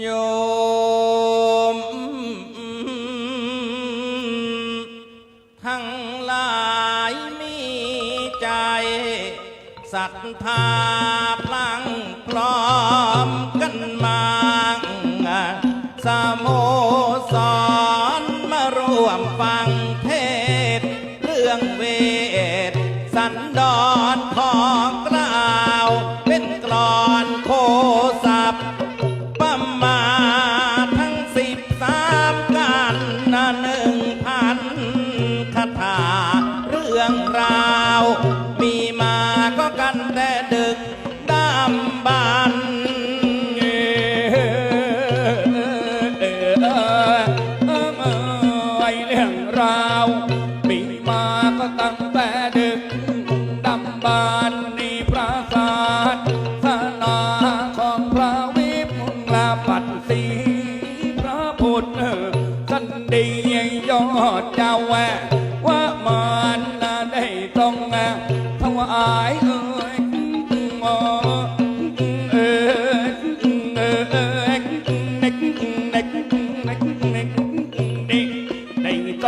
โยมทั้งหลายมีใจศรัทธา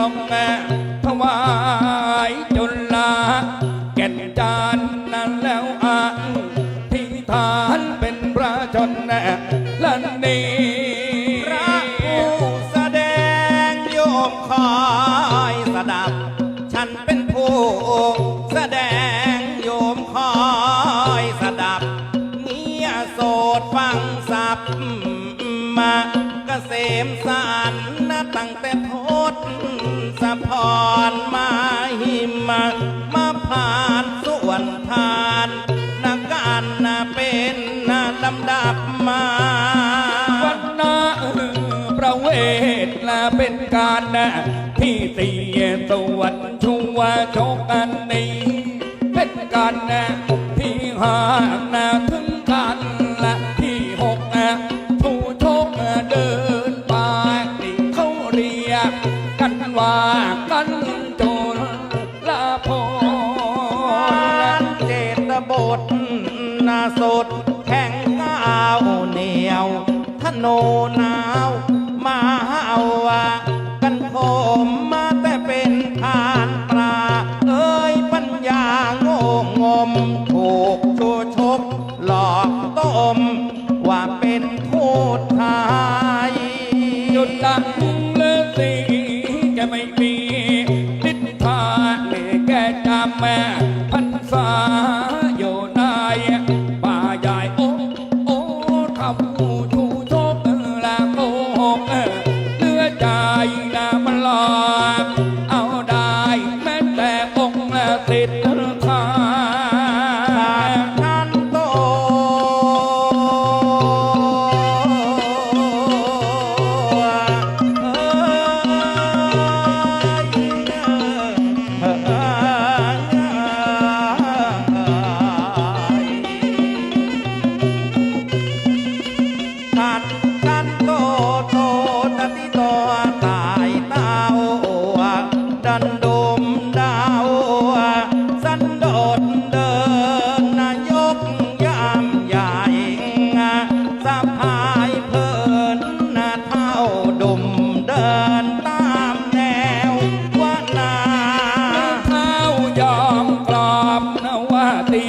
ล่องถวายจนลา แก่นจานนั้นแล้วอ่านที่ฐานเป็นพระชนแน่ละนี้พระผู้แสดงโยมคอยสดับ ฉันเป็นผู้แสดงโยมคอยสดับเมียโสดฟังสับมากเกษมสัรนะตั้งแต่โทษ พรมาหิมะมาผ่านส่วนทานนาการนาเป็นนาลำดับมาวันนาประเวทนาเป็นการนะที่ตีสวรรค์ชัวโชกันนี้เป็นการนะที่หานา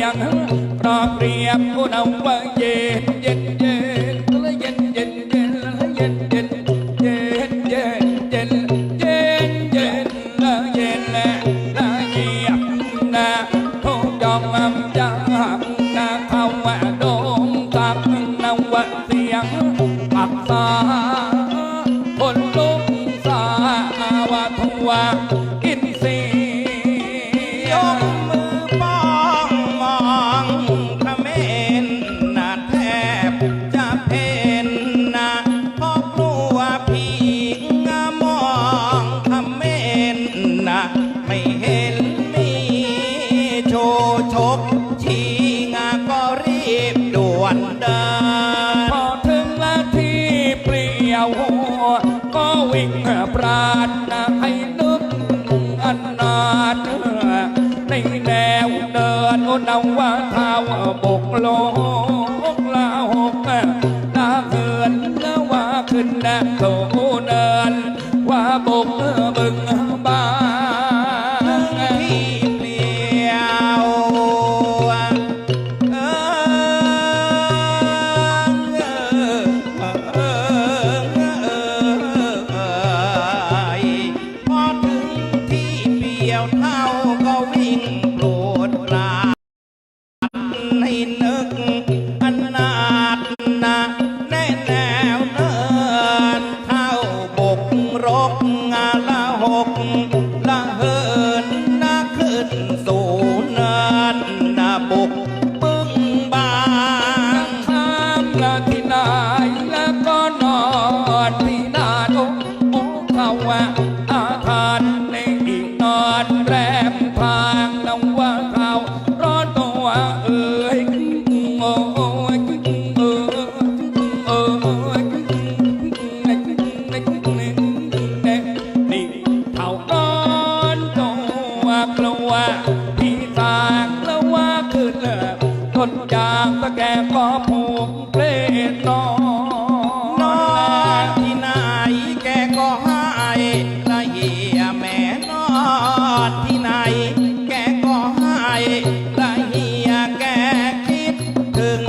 ยังปรอกเรียบผู้นำเวง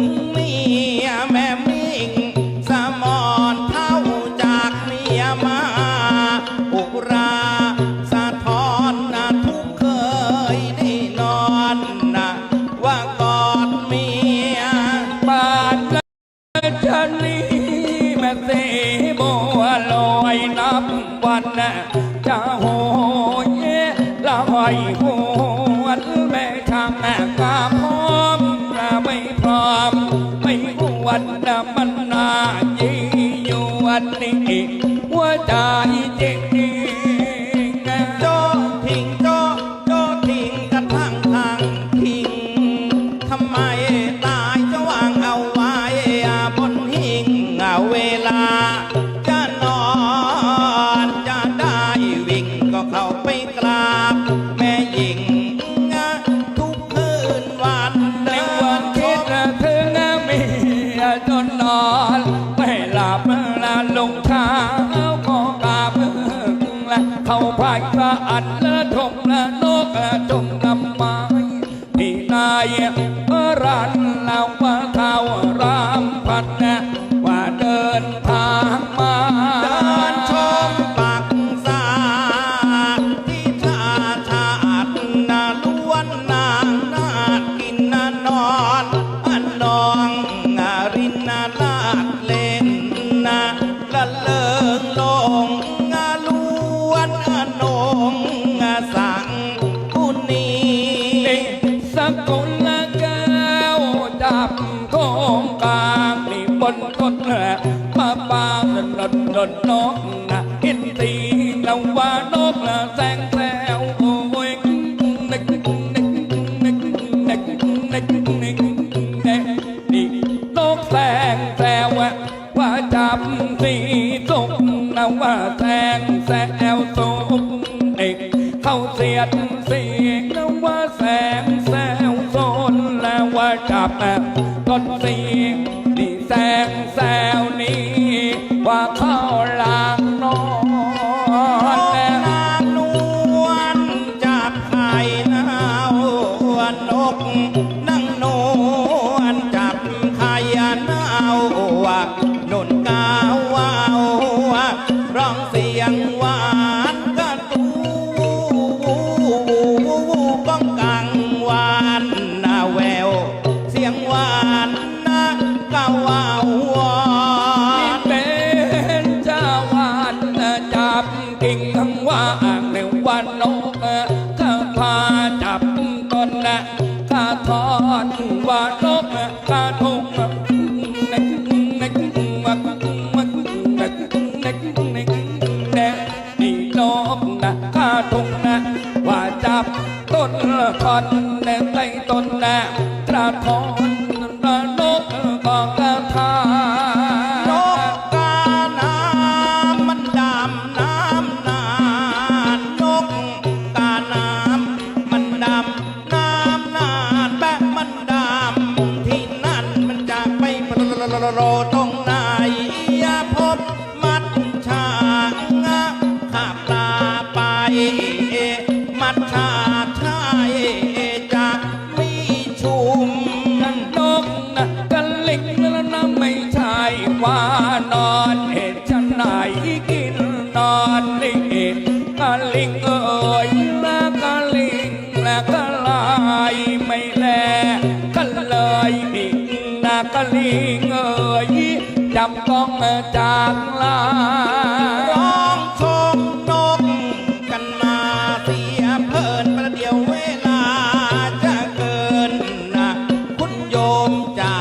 งเมียแม่มิ่งสมอนเท่าจากเมียมาอุราสะท้อนนะทุกเคยได้นอนนะว่ากอดเมียบ้านฉันนี้แม่เสบัวลอยนับวันนะจะโหยละหอยหวนแม่ทำแม่กาพ นทางมาเดินชมปักษาที่ชาชาตินาล้วนนางนาดกินนานอนอันนองอารินนาลาดเล่นนาละเลิงลงอาล้วนอนงอาสังกุนีสกุลละแก้วจับโคงกลางนี่บนต้นมาางนนนนนกนะอินทีนว่านกละแสงแซวโอ้ยนึกนึกนึกนึกนึกนึกนึกนี่นกแสงแซ ว่าจับสีสุกนะว่าแสงแซวสุกเข้างนะว่าแสงแซวโซนแล้วว่าจับต้นเสียงนี่แสงแซวนี้ว่างนอนนางนวลจับไข่นาวานกนั่งนวลจับไข่นาวนุนกาวาวร้องเสียง กะลิงเอ่ยละกะลิงละกะลายไม่แลกันเลยนี่นะกะลิงเอ่ยจำต้องจากลาร้องชมนกกันมาเสียเพลินประเดี๋ยวเวลาจะเกินนะคุณโยมจ๋า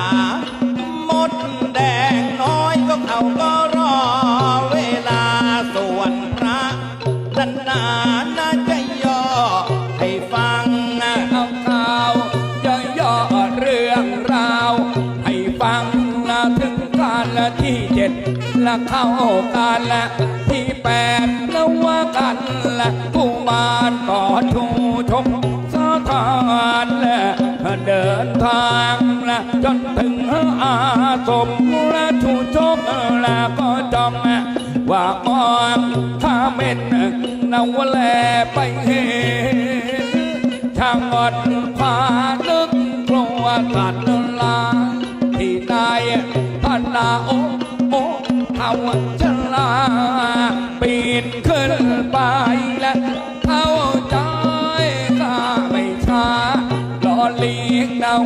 มดแดงน้อยก็เขาก็ร จนถึงอาสมและชูชกและก็จองว่ามองข้าเม็นนาวแลไปเห็นทางอดพานึกกลัวตัดลาที่นายพันนาโอโอเท่าชะลา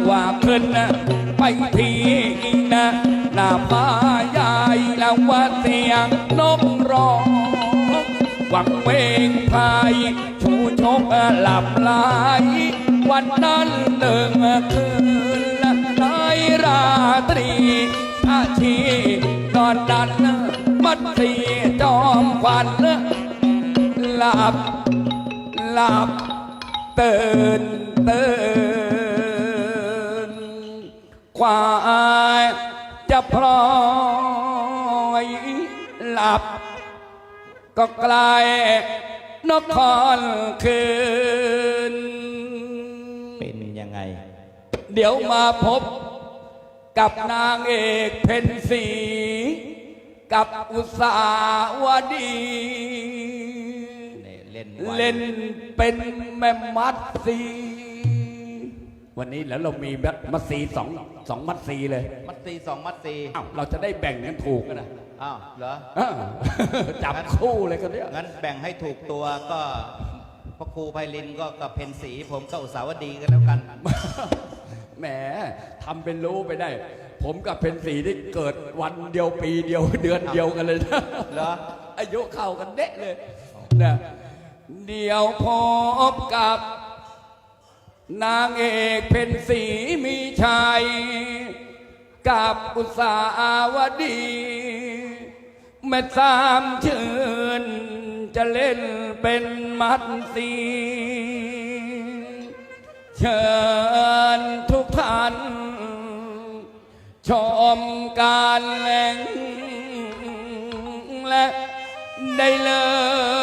ว่าขึ้นนะไปทีนะหน้าพายายแล้วว่าเสียงนกร้องหวังเวงพายชูชกหลับไหลวันนั้นหนึ่งคืนในราตรีอาชีนอนดันมัดสีจอมควันหลับหลับตื่นตื่น ควายจะพลอยหลับ ก็กลายนครคืน เป็นยังไง เดี๋ยวมาพบกับนางเอกเพนสี กับอุตสาวดีนี่เล่นไวเล่นเป็นแม่มัดสี วันนี้แล้วเรามีแบบมัดสีสองสองมัดสีเลย มัดตีสองมัดตีอ้าวเราจะได้แบ่งกันถูกกันนะอ้าวเหรออ้าวจับคู่เลยกันเนี่ยงั้นแบ่งให้ถูกตัวก็พระครูไพลินก็กับเพนสีผมก็อุตสาวดีกันแล้วกันแหมทำเป็นรู้ไปได้ ผมกับเพนสีที่เกิดวันเดียวปีเดียวเดือนเดียวกันเลยนะเหรออายุเข้ากันเด๊ะเลยนะเดี๋ยวพบกับ นางเอกเพนสีมีชัย กับอุตสาวดี แม่สามเชื่นจะเล่นเป็นมัดสีเชิญทุกท่านชมการแหล่งและได้เลย